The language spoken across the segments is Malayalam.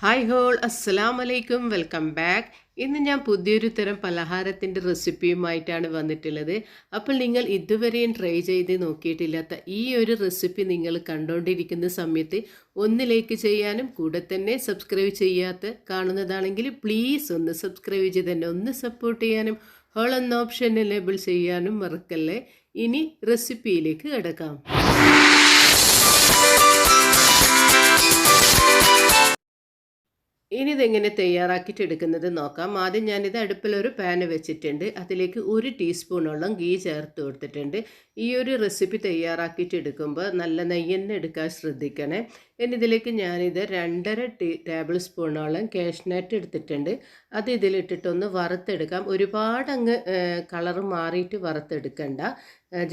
ഹായ് ഹോൾ അസ്സലാം വലൈക്കും വെൽക്കം ബാക്ക് ഇന്ന് ഞാൻ പുതിയൊരു തരം പലഹാരത്തിന്റെ റെസിപ്പിയുമായിട്ടാണ് വന്നിട്ടുള്ളത്. അപ്പോൾ നിങ്ങൾ ഇതുവരെയും ട്രൈ ചെയ്ത് നോക്കിയിട്ടില്ലാത്ത ഈ ഒരു റെസിപ്പി നിങ്ങൾ കണ്ടുകൊണ്ടിരിക്കുന്ന സമയത്ത് ഒന്ന് ലൈക്ക് ചെയ്യാനും കൂടെ തന്നെ സബ്സ്ക്രൈബ് ചെയ്യാത്ത കാണുന്നതാണെങ്കിൽ പ്ലീസ് ഒന്ന് സബ്സ്ക്രൈബ് ചെയ്ത് തന്നെ ഒന്ന് സപ്പോർട്ട് ചെയ്യാനും ഹോൾ എന്ന ഓപ്ഷൻ എനേബിൾ ചെയ്യാനും മറക്കല്ലേ. ഇനി റെസിപ്പിയിലേക്ക് കിടക്കാം. ഇനി ഇതെങ്ങനെ തയ്യാറാക്കിയിട്ട് എടുക്കുന്നത് നോക്കാം. ആദ്യം ഞാനിത് അടുപ്പിലൊരു പാന് വെച്ചിട്ടുണ്ട്. അതിലേക്ക് ഒരു ടീസ്പൂണോളം ഗീ ചേർത്ത് കൊടുത്തിട്ടുണ്ട്. ഈ ഒരു റെസിപ്പി തയ്യാറാക്കിയിട്ട് എടുക്കുമ്പോൾ നല്ല നെയ്യെണ്ണ എടുക്കാൻ ശ്രദ്ധിക്കണേ. ഇനി ഇതിലേക്ക് ഞാനിത് രണ്ടര ടീ ടേബിൾ സ്പൂണോളം കാഷ്നട്ട് എടുത്തിട്ടുണ്ട്. അത് ഇതിലിട്ടിട്ടൊന്ന് വറുത്തെടുക്കാം. ഒരുപാട് അങ്ങ് കളർ മാറിയിട്ട് വറുത്തെടുക്കണ്ട.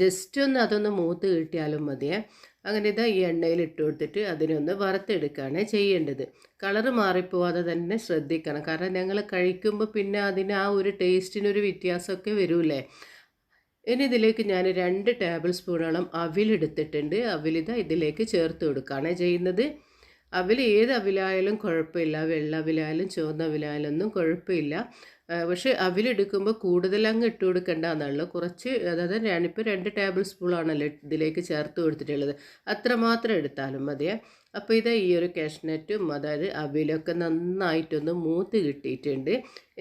ജസ്റ്റ് ഒന്ന് അതൊന്ന് മൂത്ത് കിട്ടിയാലും മതിയേ. അങ്ങനെ ഇതാ ഈ എണ്ണയിൽ ഇട്ട് കൊടുത്തിട്ട് അതിനൊന്ന് വറുത്തെടുക്കുകയാണ് ചെയ്യേണ്ടത്. കളറ് മാറിപ്പോവാതെ തന്നെ ശ്രദ്ധിക്കണം. കാരണം ഞങ്ങൾ കഴിക്കുമ്പോൾ പിന്നെ അതിന് ആ ഒരു ടേസ്റ്റിനൊരു വ്യത്യാസമൊക്കെ വരൂലേ ഇനി ഇതിലേക്ക് ഞാൻ രണ്ട് ടേബിൾ സ്പൂണോളം അവിലെടുത്തിട്ടുണ്ട് അവിലിത ഇതിലേക്ക് ചേർത്ത് കൊടുക്കുകയാണ് ചെയ്യുന്നത്. അവിൽ ഏത് അവിലായാലും കുഴപ്പമില്ല. വെള്ള അവിലായാലും ചുവന്ന അവിലായാലും ഒന്നും കുഴപ്പമില്ല. പക്ഷേ അവിലെടുക്കുമ്പോൾ കൂടുതൽ അങ്ങ് ഇട്ട് കൊടുക്കേണ്ട കുറച്ച് അതായത് ഞാനിപ്പോൾ രണ്ട് ടേബിൾ സ്പൂണാണല്ലോ ഇതിലേക്ക് ചേർത്ത് കൊടുത്തിട്ടുള്ളത്. അത്രമാത്രം എടുത്താലും മതിയേ അപ്പോൾ ഇതാ ഈ ഒരു കാഷ്നറ്റും അതായത് അവിലൊക്കെ നന്നായിട്ടൊന്ന് മൂത്ത് കിട്ടിയിട്ടുണ്ട്.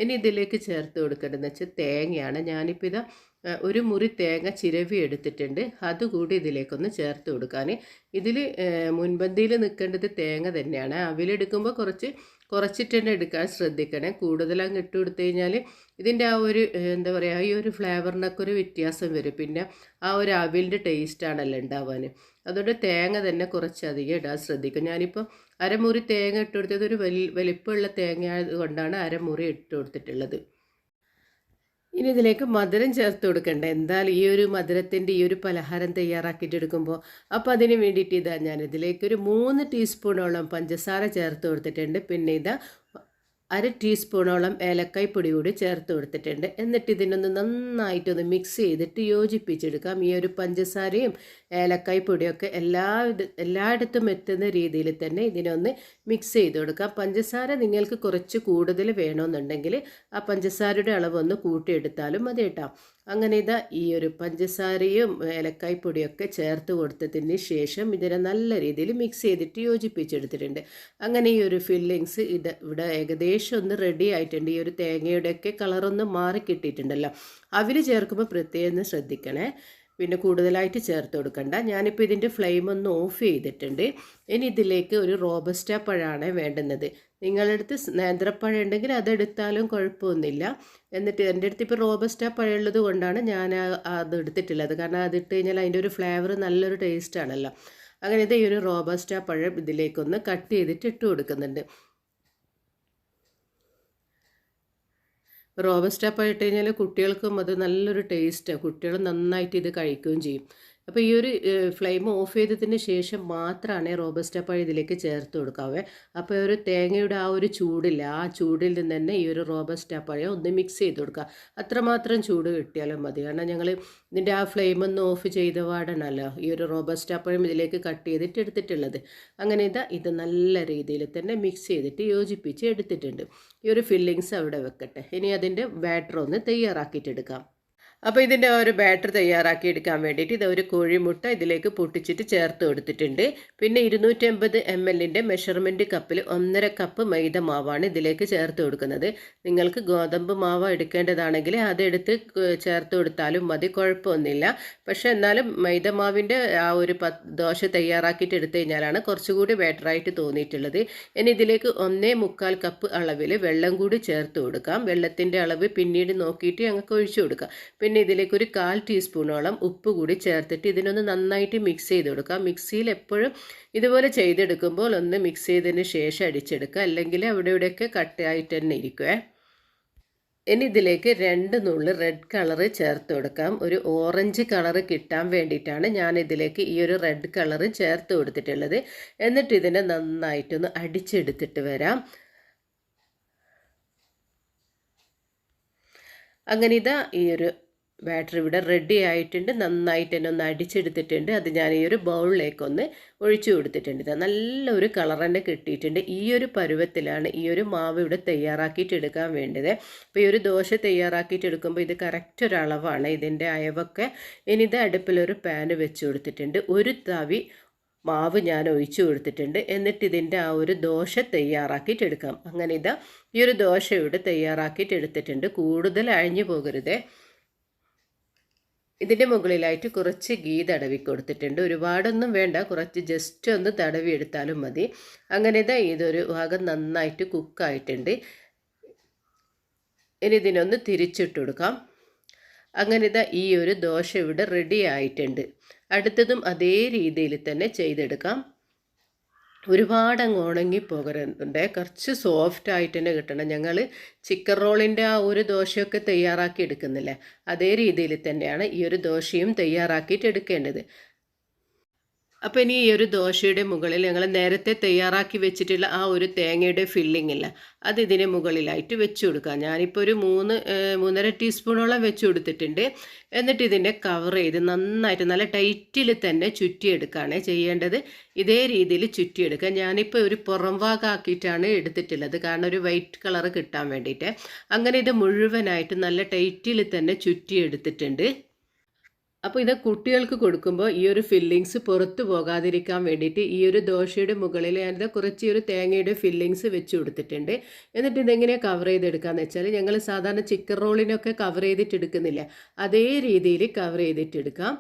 ഇനി ഇതിലേക്ക് ചേർത്ത് കൊടുക്കേണ്ടതെന്ന് വെച്ചാൽ തേങ്ങയാണ്. ഞാനിപ്പോൾ ഇത് ഒരു മുറി തേങ്ങ ചിരവി എടുത്തിട്ടുണ്ട്. അതുകൂടി ഇതിലേക്കൊന്ന് ചേർത്ത് കൊടുക്കാൻ ഇതിൽ മുൻപന്തിയിൽ നിൽക്കേണ്ടത് തേങ്ങ തന്നെയാണ്. അവിലെടുക്കുമ്പോൾ കുറച്ച് കുറച്ചിട്ട് തന്നെ എടുക്കാൻ ശ്രദ്ധിക്കണേ. കൂടുതലങ്ങ് ഇട്ട് കൊടുത്തു കഴിഞ്ഞാൽ ഇതിന്റെ ആ ഒരു എന്താ പറയുക ഈ ഒരു ഫ്ലേവറിനൊക്കെ ഒരു വ്യത്യാസം വരും. പിന്നെ ആ ഒരു അവിലിന്റെ ടേസ്റ്റാണല്ലോ ഉണ്ടാവാൻ അതുകൊണ്ട് തേങ്ങ തന്നെ കുറച്ചധികം ഇടാൻ ശ്രദ്ധിക്കും. ഞാനിപ്പോൾ അരമുറി തേങ്ങ ഇട്ട് കൊടുത്തത് ഒരു വലി വലിപ്പമുള്ള തേങ്ങ കൊണ്ടാണ് അരമുറി ഇട്ട് കൊടുത്തിട്ടുള്ളത്. ഇനി ഇതിലേക്ക് മധുരം ചേർത്ത് കൊടുക്കണ്ട? എന്തായാലും ഈ ഒരു മധുരത്തിന്റെ ഈ ഒരു പലഹാരം തയ്യാറാക്കിയിട്ട് എടുക്കുമ്പോൾ അപ്പോൾ അതിന് വേണ്ടിയിട്ട് ഇതാ ഞാൻ ഇതിലേക്ക് ഒരു മൂന്ന് ടീസ്പൂണോളം പഞ്ചസാര ചേർത്ത് കൊടുത്തിട്ടുണ്ട്. പിന്നെ ഇതാ അര ടീസ്പൂണോളം ഏലക്കായ് പൊടി കൂടി ചേർത്ത് കൊടുത്തിട്ടുണ്ട്. എന്നിട്ട് ഇതിനൊന്ന് നന്നായിട്ടൊന്ന് മിക്സ് ചെയ്തിട്ട് യോജിപ്പിച്ചെടുക്കാം. ഈ ഒരു പഞ്ചസാരയും ഏലക്കായ് പൊടിയൊക്കെ എല്ലാ എല്ലായിടത്തും എത്തുന്ന രീതിയിൽ തന്നെ ഇതിനൊന്ന് മിക്സ് ചെയ്ത് കൊടുക്കാം. പഞ്ചസാര നിങ്ങൾക്ക് കുറച്ച് കൂടുതൽ വേണമെന്നുണ്ടെങ്കിൽ ആ പഞ്ചസാരയുടെ അളവൊന്ന് കൂട്ടിയെടുത്താലും മതി കേട്ടോ. അങ്ങനെ ഇതാ ഈ ഒരു പഞ്ചസാരയും ഏലക്കായ് പൊടിയൊക്കെ ചേർത്ത് കൊടുത്തതിന് ശേഷം ഇതിനെ നല്ല രീതിയിൽ മിക്സ് ചെയ്തിട്ട് യോജിപ്പിച്ചെടുത്തിട്ടുണ്ട്. അങ്ങനെ ഈ ഒരു ഫില്ലിങ്സ് ഇത് ഇവിടെ ഏകദേശം ഒന്ന് റെഡി ആയിട്ടുണ്ട്. ഈ ഒരു തേങ്ങയുടെയൊക്കെ കളറൊന്ന് മാറി കിട്ടിയിട്ടുണ്ടല്ലോ അവർ ചേർക്കുമ്പോൾ പ്രത്യേകം ശ്രദ്ധിക്കണേ. പിന്നെ കൂടുതലായിട്ട് ചേർത്ത് കൊടുക്കണ്ട. ഞാനിപ്പോൾ ഇതിന്റെ ഫ്ലെയിം ഒന്ന് ഓഫ് ചെയ്തിട്ടുണ്ട്. ഇനി ഇതിലേക്ക് ഒരു റോബസ്റ്റ പഴമാണ് വേണ്ടുന്നത്. നിങ്ങളുടെ അടുത്ത് നേന്ത്രപ്പഴം ഉണ്ടെങ്കിൽ അതെടുത്താലും കുഴപ്പമൊന്നുമില്ല. എന്നിട്ട് എന്റെ അടുത്ത് ഇപ്പോൾ റോബസ്റ്റ പഴം ഉള്ളത് കൊണ്ടാണ് ഞാൻ അത് എടുത്തിട്ടുള്ളത്. കാരണം അതിട്ട് കഴിഞ്ഞാൽ അതിന്റെ ഒരു ഫ്ലേവർ നല്ലൊരു ടേസ്റ്റ് ആണല്ലോ. അങ്ങനെ ഇത് ഈ ഒരു റോബസ്റ്റ പഴം ഇതിലേക്കൊന്ന് കട്ട് ചെയ്തിട്ട് ഇട്ട് കൊടുക്കുന്നുണ്ട്. റോബസ്റ്റ പഴം കഴിഞ്ഞാൽ കുട്ടികൾക്കും അത് നല്ലൊരു ടേസ്റ്റാണ് കുട്ടികൾ നന്നായിട്ട് ഇത് കഴിക്കുകയും ചെയ്യും. അപ്പോൾ ഈ ഒരു ഫ്ലെയിം ഓഫ് ചെയ്തതിന് ശേഷം മാത്രമാണ് റോബസ്റ്റ പഴം ഇതിലേക്ക് ചേർത്ത് കൊടുക്കാവേ. അപ്പോൾ ഒരു തേങ്ങയുടെ ആ ഒരു ചൂടില്ല ആ ചൂടിൽ നിന്ന് തന്നെ ഈ ഒരു റോബസ്റ്റ പഴം ഒന്ന് മിക്സ് ചെയ്ത് കൊടുക്കുക. അത്രമാത്രം ചൂട് കിട്ടിയാലും മതി. കാരണം ഞങ്ങൾ ഇതിന്റെ ആ ഫ്ലെയിം ഒന്ന് ഓഫ് ചെയ്ത പാടാണല്ലോ ഈ ഒരു റോബസ്റ്റ പഴം ഇതിലേക്ക് കട്ട് ചെയ്തിട്ട് എടുത്തിട്ടുള്ളത്. അങ്ങനെ ഇതാ ഇത് നല്ല രീതിയിൽ തന്നെ മിക്സ് ചെയ്തിട്ട് യോജിപ്പിച്ച് എടുത്തിട്ടുണ്ട്. ഈ ഒരു ഫില്ലിങ്സ് അവിടെ വെക്കട്ടെ. ഇനി അതിന്റെ ബാറ്റർ ഒന്ന് തയ്യാറാക്കിയിട്ടെടുക്കാം അപ്പോൾ ഇതിന്റെ ഒരു ബാറ്റർ തയ്യാറാക്കി എടുക്കാൻ വേണ്ടിയിട്ട് ഇത് ഒരു കോഴിമുട്ട ഇതിലേക്ക് പൊട്ടിച്ചിട്ട് ചേർത്ത് കൊടുത്തിട്ടുണ്ട്. പിന്നെ ഇരുന്നൂറ്റമ്പത് എം എല്ലിന്റെ മെഷർമെന്റ് കപ്പിൽ ഒന്നര കപ്പ് മൈദ മാവാണ് ഇതിലേക്ക് ചേർത്ത് കൊടുക്കുന്നത്. നിങ്ങൾക്ക് ഗോതമ്പ് മാവ് എടുക്കേണ്ടതാണെങ്കിൽ അതെടുത്ത് ചേർത്ത് കൊടുത്താലും മതി കുഴപ്പമൊന്നുമില്ല. പക്ഷേ എന്നാലും മൈദ മാവിന്റെ ആ ഒരു ദോശ തയ്യാറാക്കിയിട്ട് എടുത്തു കഴിഞ്ഞാലാണ് കുറച്ചുകൂടി ബാറ്ററായിട്ട് തോന്നിയിട്ടുള്ളത്. ഇനി ഇതിലേക്ക് ഒന്നേ മുക്കാൽ കപ്പ് അളവിൽ വെള്ളം കൂടി ചേർത്ത് കൊടുക്കാം. വെള്ളത്തിന്റെ അളവ് പിന്നീട് നോക്കിയിട്ട് ഞങ്ങൾക്ക് ഒഴിച്ചു കൊടുക്കാം. പിന്നെ ഇതിലേക്ക് ഒരു കാൽ ടീസ്പൂണോളം ഉപ്പ് കൂടി ചേർത്തിട്ട് ഇതിനൊന്ന് നന്നായിട്ട് മിക്സ് ചെയ്ത് കൊടുക്കുക. മിക്സിയിൽ എപ്പോഴും ഇതുപോലെ ചെയ്തെടുക്കുമ്പോൾ ഒന്ന് മിക്സ് ചെയ്തതിന് ശേഷം അടിച്ചെടുക്കുക. അല്ലെങ്കിൽ അവിടെ ഇവിടെയൊക്കെ കട്ടായിട്ട് തന്നെ ഇരിക്കുവേ ഇനി ഇതിലേക്ക് രണ്ട് നുള്ളി റെഡ് കളറ് ചേർത്ത് കൊടുക്കാം. ഒരു ഓറഞ്ച് കളറ് കിട്ടാൻ വേണ്ടിയിട്ടാണ് ഞാൻ ഇതിലേക്ക് ഈ ഒരു റെഡ് കളറ് ചേർത്ത് കൊടുത്തിട്ടുള്ളത്. എന്നിട്ട് ഇതിനെ നന്നായിട്ടൊന്ന് അടിച്ചെടുത്തിട്ട് വരാം. അങ്ങനെ ഇതാ ഈ ഒരു ബാറ്റർ ഇവിടെ റെഡി ആയിട്ടുണ്ട് നന്നായിട്ട് തന്നെ ഒന്ന് അടിച്ചെടുത്തിട്ടുണ്ട്. അത് ഞാൻ ഈ ഒരു ബൗളിലേക്കൊന്ന് ഒഴിച്ചു കൊടുത്തിട്ടുണ്ട്. ഇത് നല്ലൊരു കളർ തന്നെ കിട്ടിയിട്ടുണ്ട്. ഈ ഒരു പരുവത്തിലാണ് ഈ ഒരു മാവ് ഇവിടെ തയ്യാറാക്കിയിട്ട് എടുക്കാൻ വേണ്ടത്. അപ്പോൾ ഈ ഒരു ദോശ തയ്യാറാക്കിയിട്ട് എടുക്കുമ്പോൾ ഇത് കറക്റ്റ് ഒരു അളവാണ്. ഇതിന്റെ അയവൊക്കെ ഇനി ഇത് അടുപ്പിലൊരു പാന് വെച്ച് കൊടുത്തിട്ടുണ്ട്. ഒരു തവി മാവ് ഞാൻ ഒഴിച്ചു കൊടുത്തിട്ടുണ്ട്. എന്നിട്ട് ഇതിന്റെ ആ ഒരു ദോശ തയ്യാറാക്കിയിട്ട് എടുക്കാം. അങ്ങനെ ഇതാ ഈ ഒരു ദോശ ഇവിടെ തയ്യാറാക്കിയിട്ട് എടുത്തിട്ടുണ്ട്. കൂടുതൽ അഴിഞ്ഞു പോകരുതേ. ഇതിന്റെ മുകളിലായിട്ട് കുറച്ച് ഗീ തടവി കൊടുത്തിട്ടുണ്ട്. ഒരുപാടൊന്നും വേണ്ട കുറച്ച് ജസ്റ്റ് ഒന്ന് തടവി എടുത്താലും മതി. അങ്ങനെ ഇതാ ഇതൊരു ഭാഗം നന്നായിട്ട് കുക്കായിട്ടുണ്ട് ഇനി ഇതിനൊന്ന് തിരിച്ചിട്ട് കൊടുക്കാം. അങ്ങനെ ഇതാ ഈ ഒരു ദോശ ഇവിടെ റെഡി ആയിട്ടുണ്ട്. അടുത്തതും അതേ രീതിയിൽ തന്നെ ചെയ്തെടുക്കാം. ഒരുപാട് അങ്ങ് ഉണങ്ങി പോകരുന്നുണ്ട് കുറച്ച് സോഫ്റ്റ് ആയിട്ട് തന്നെ കിട്ടണം. ഞങ്ങൾ ചിക്കൻ റോളിന്റെ ആ ഒരു ദോശയൊക്കെ തയ്യാറാക്കി എടുക്കുന്നില്ലേ? അതേ രീതിയിൽ തന്നെയാണ് ഈ ഒരു ദോശയും തയ്യാറാക്കിയിട്ട് എടുക്കേണ്ടത്. അപ്പോൾ ഇനി ഈ ഒരു ദോശയുടെ മുകളിൽ ഞങ്ങൾ നേരത്തെ തയ്യാറാക്കി വെച്ചിട്ടുള്ള ആ ഒരു തേങ്ങയുടെ ഫില്ലിംഗ് ഇല്ല. അത് ഇതിന് മുകളിലായിട്ട് വെച്ച് കൊടുക്കാം. ഞാനിപ്പോൾ ഒരു മൂന്ന് മൂന്നര ടീസ്പൂണോളം വെച്ച് കൊടുത്തിട്ടുണ്ട്. എന്നിട്ട് ഇതിനെ കവർ ചെയ്ത് നന്നായിട്ട് നല്ല ടൈറ്റിൽ തന്നെ ചുറ്റിയെടുക്കുകയാണ് ചെയ്യേണ്ടത്. ഇതേ രീതിയിൽ ചുറ്റിയെടുക്കുക. ഞാനിപ്പോൾ ഒരു പുറം ഭാഗമാക്കിയിട്ടാണ് എടുത്തിട്ടുള്ളത്. കാരണം ഒരു വൈറ്റ് കളർ കിട്ടാൻ വേണ്ടിയിട്ട്. അങ്ങനെ ഇത് മുഴുവനായിട്ട് നല്ല ടൈറ്റിൽ തന്നെ ചുറ്റിയെടുത്തിട്ടുണ്ട്. അപ്പോൾ ഇത് കുട്ടികൾക്ക് കൊടുക്കുമ്പോൾ ഈ ഒരു ഫില്ലിങ്സ് പുറത്തു പോകാതിരിക്കാൻ വേണ്ടിയിട്ട് ഈ ഒരു ദോശയുടെ മുകളിൽ ഞാനിത് കുറച്ച് ഒരു തേങ്ങയുടെ ഫില്ലിങ്സ് വെച്ച് കൊടുത്തിട്ടുണ്ട്. എന്നിട്ട് ഇതെങ്ങനെ കവർ ചെയ്തെടുക്കാന്ന് വെച്ചാൽ ഞങ്ങൾ സാധാരണ ചിക്കൻ റോളിനൊക്കെ കവർ ചെയ്തിട്ടെടുക്കുന്നില്ല. അതേ രീതിയിൽ കവർ ചെയ്തിട്ടെടുക്കാം.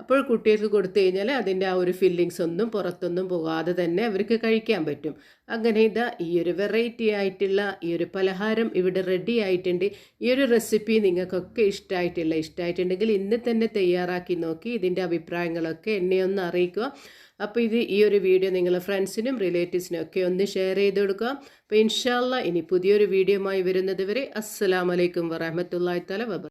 അപ്പോൾ കുട്ടികൾക്ക് കൊടുത്തു കഴിഞ്ഞാൽ അതിന്റെ ആ ഒരു ഫില്ലിങ്സ് ഒന്നും പുറത്തൊന്നും പോകാതെ തന്നെ അവർക്ക് കഴിക്കാൻ പറ്റും. അങ്ങനെ ഇതാ ഈ ഒരു വെറൈറ്റി ആയിട്ടുള്ള ഈ ഒരു പലഹാരം ഇവിടെ റെഡി ആയിട്ടുണ്ട്. ഈ ഒരു റെസിപ്പി നിങ്ങൾക്കൊക്കെ ഇഷ്ടമായിട്ടില്ല ഇഷ്ടമായിട്ടുണ്ടെങ്കിൽ ഇന്ന് തന്നെ തയ്യാറാക്കി നോക്കി ഇതിന്റെ അഭിപ്രായങ്ങളൊക്കെ എന്നെ ഒന്ന് അറിയിക്കുക. അപ്പോൾ ഇത് ഈ ഒരു വീഡിയോ നിങ്ങൾ ഫ്രണ്ട്സിനും റിലേറ്റീവ്സിനും ഒക്കെ ഒന്ന് ഷെയർ ചെയ്ത് കൊടുക്കുക. അപ്പോൾ ഇൻഷാല്ല ഇനി പുതിയൊരു വീഡിയോയുമായി വരുന്നത് വരെ അസ്സലാമലൈക്കും വലൈക്കും തല വബർ